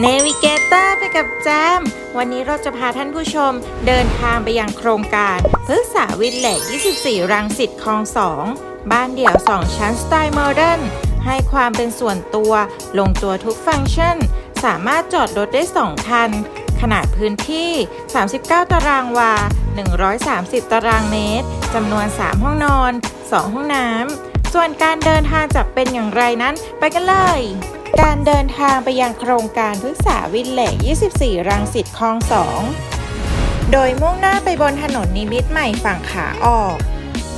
เนวิเกเตอร์ไปกับแจม วันนี้เราจะพาท่านผู้ชมเดินทางไปยังโครงการพฤกษาวิลเลจ24 รังสิตคลอง 2 บ้านเดี่ยว 2 ชั้นสไตล์โมเดิร์นให้ความเป็นส่วนตัว ลงตัวทุกฟังก์ชัน สามารถจอดรถได้ 2 คัน ขนาดพื้นที่ 39 ตารางวา 130 ตารางเมตรจำนวน 3 ห้องนอน 2 ห้องน้ำ ส่วนการเดินทางจะเป็นอย่างไรนั้น ไปกันเลย การเดินทางไปยังโครงการพฤกษาวิลเลจ24 รังสิตคลอง 2 โดยมุ่งหน้าไปบนถนนนิมิตใหม่ฝั่งขาออก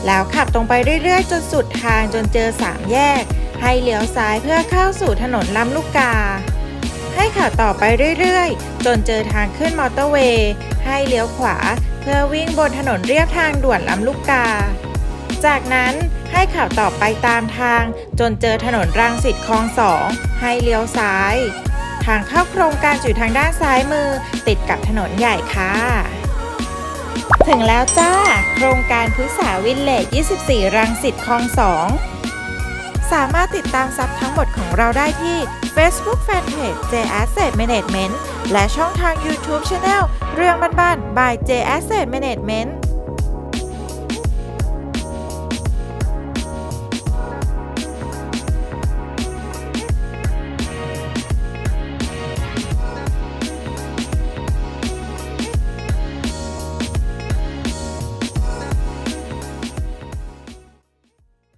แล้วขับตรงไปเรื่อยๆ จนสุดทางจนเจอสามแยก ให้เลี้ยวซ้ายเพื่อเข้าสู่ถนนลำลูกกา ให้ขับต่อไปเรื่อยๆ จนเจอทางขึ้นมอเตอร์เวย์ ให้เลี้ยวขวา เพื่อวิ่งบนถนนเรียบทางด่วนลำลูกกา จากนั้นให้ขับต่อไปตามทาง จนเจอถนนรังสิตคลองสองให้เลี้ยวซ้าย ทางเข้าโครงการอยู่ทางด้านซ้ายมือ ติดกับถนนใหญ่ค่ะ ถึงแล้วจ้า โครงการพฤกษาวิลเลจ24 รังสิตคลองสองสามารถติดตามซับทั้งหมดของเราได้ที่ Facebook Fanpage J Asset Management และช่องทาง YouTube Channel เรื่องบ้านๆ by J Asset Management